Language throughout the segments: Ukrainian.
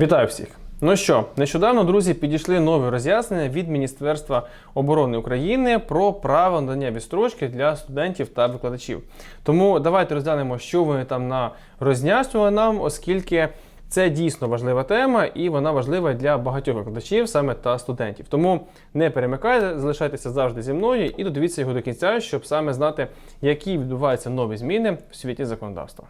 Вітаю всіх! Ну що, нещодавно, друзі, підійшли нові роз'яснення від Міністерства оборони України про право надання відстрочки для студентів та викладачів. Тому давайте розглянемо, що вони там на роз'яснювали нам, оскільки це дійсно важлива тема, і вона важлива для багатьох викладачів саме та студентів. Тому не перемикайте, залишайтеся завжди зі мною і додивіться його до кінця, щоб саме знати, які відбуваються нові зміни в світі законодавства.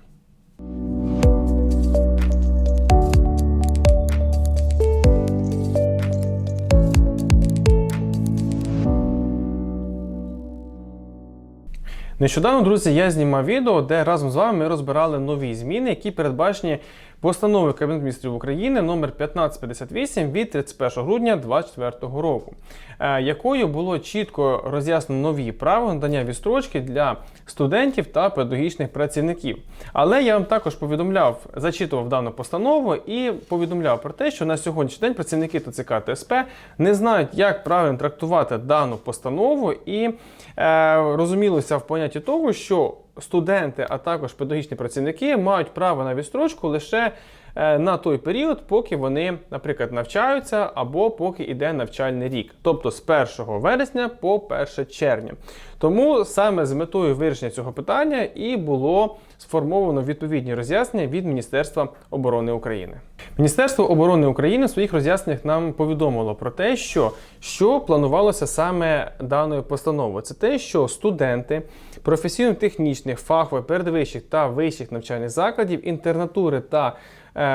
Нещодавно, друзі, я знімав відео, де разом з вами ми розбирали нові зміни, які передбачені постановою Кабінету міністрів України номер 1558 від 31 грудня 2024 року, е, якою було чітко роз'яснено нові права надання відстрочки для студентів та педагогічних працівників. Але я вам також повідомляв, зачитував дану постанову і повідомляв про те, що на сьогоднішній день працівники ТЦК та СП не знають, як правильно трактувати дану постанову, і е, розумілося в понятті того, що студенти, а також педагогічні працівники мають право на відстрочку лише на той період, поки вони, наприклад, навчаються або поки йде навчальний рік, тобто з 1 вересня по 1 червня. Тому саме з метою вирішення цього питання і було сформовано відповідні роз'яснення від Міністерства оборони України. Міністерство оборони України в своїх роз'ясненнях нам повідомило про те, що що планувалося саме даною постановою. Це те, що студенти професійно-технічних, фахових, передвищих та вищих навчальних закладів, інтернатури та е,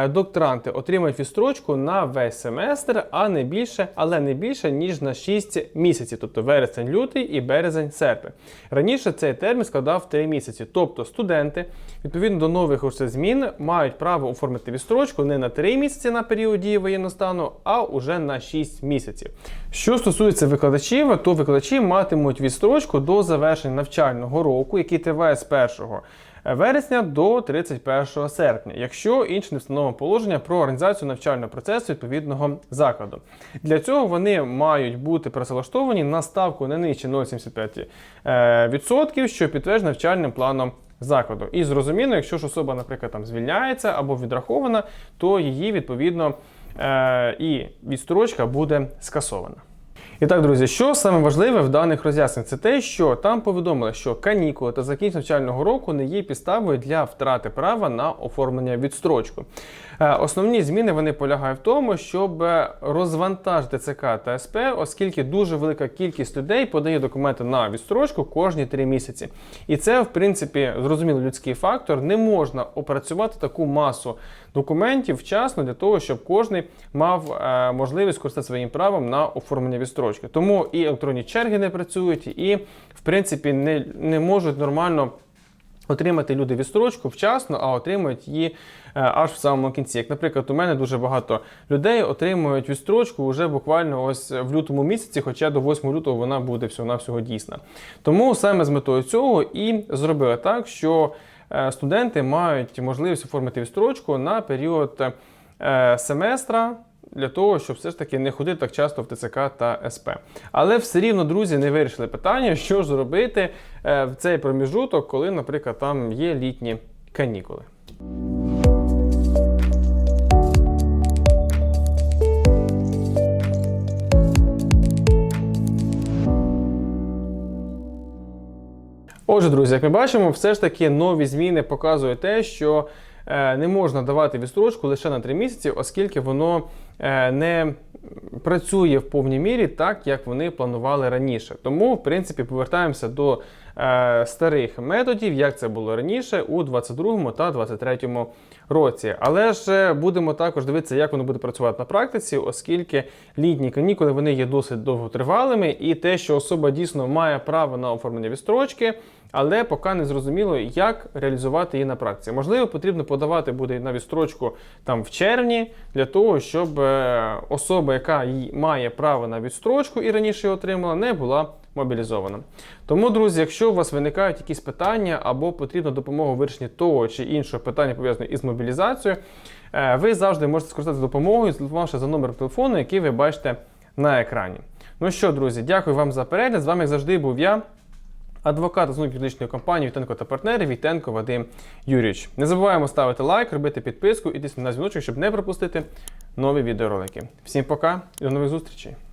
докторанти отримають відстрочку на весь семестр, а не більше, але не більше ніж на 6 місяців, тобто вересень, лютий і березень, серпень. Раніше цей термін складав 3 місяці. Тобто студенти, відповідно до нових усе змін, мають право оформити відстрочку не на 3 місяці на період дії воєнного стану, а уже на 6 місяців. Що стосується викладачів, то викладачі матимуть відстрочку до завершення навчального року, який триває з 1 вересня до 31 серпня, якщо інше не встановлено положення про організацію навчального процесу відповідного закладу. Для цього вони мають бути працевлаштовані на ставку не нижче 0,75%, що підтверджено навчальним планом. Закладу. І зрозуміло, якщо ж особа, наприклад, там звільняється або відрахована, то її відповідно е, і відстрочка буде скасована. І так, друзі, що саме важливе в даних роз'ясненнях? Це те, що там повідомили, що канікули та закінчення навчального року не є підставою для втрати права на оформлення відстрочку. Е, Основні зміни вони полягають в тому, щоб розвантажити ЦК та СП, оскільки дуже велика кількість людей подає документи на відстрочку кожні три місяці. І це, в принципі, зрозуміло людський фактор. Не можна опрацювати таку масу документів вчасно для того, щоб кожен мав е, можливість користатися своїм правом на оформлення відстрочки. Тому і електронні черги не працюють, і в принципі не, не можуть нормально. Отримати люди відстрочку вчасно, а отримують її е, аж в самому кінці. Як, наприклад, у мене дуже багато людей отримують відстрочку вже буквально ось в лютому місяці, хоча до 8 лютого вона буде всього-навсього дійсна. Тому саме з метою цього і зробили так, що е, студенти мають можливість оформити відстрочку на період е, семестра для того, щоб все ж таки не ходити так часто в ТЦК та СП. Але все рівно, друзі, не вирішили питання, що ж зробити е, в цей проміжуток, коли, наприклад, там є літні канікули. Отже, друзі, як ми бачимо, все ж таки нові зміни показують те, що не можна давати відстрочку лише на 3 місяці, оскільки воно е, не працює в повній мірі так, як вони планували раніше. Тому, в принципі, повертаємося до е, старих методів, як це було раніше у 22 та 23 році. Але ж будемо також дивитися, як воно буде працювати на практиці, оскільки літні канікули вони є досить довготривалими, і те, що особа дійсно має право на оформлення відстрочки. Але поки не зрозуміло, як реалізувати її на практиці. Можливо, потрібно подавати буде на відстрочку там в червні для того, щоб е, особа, яка має право на відстрочку і раніше отримала, не була мобілізована. Тому, друзі, якщо у вас виникають якісь питання або потрібна допомога у вирішенні того чи іншого питання пов'язаного із мобілізацією, е, ви завжди можете скористатися допомогою, зателефонувавши за номером телефону, який ви бачите на екрані. Ну що, друзі, дякую вам за перегляд. З вами як завжди був я. Адвокат з юридичної компанії Вітенко та партнери Вітенко Вадим Юрійович. Не забуваємо ставити лайк, робити підписку і тиснути на дзвіночок, щоб не пропустити нові відеоролики. Всім пока і до нових зустрічей!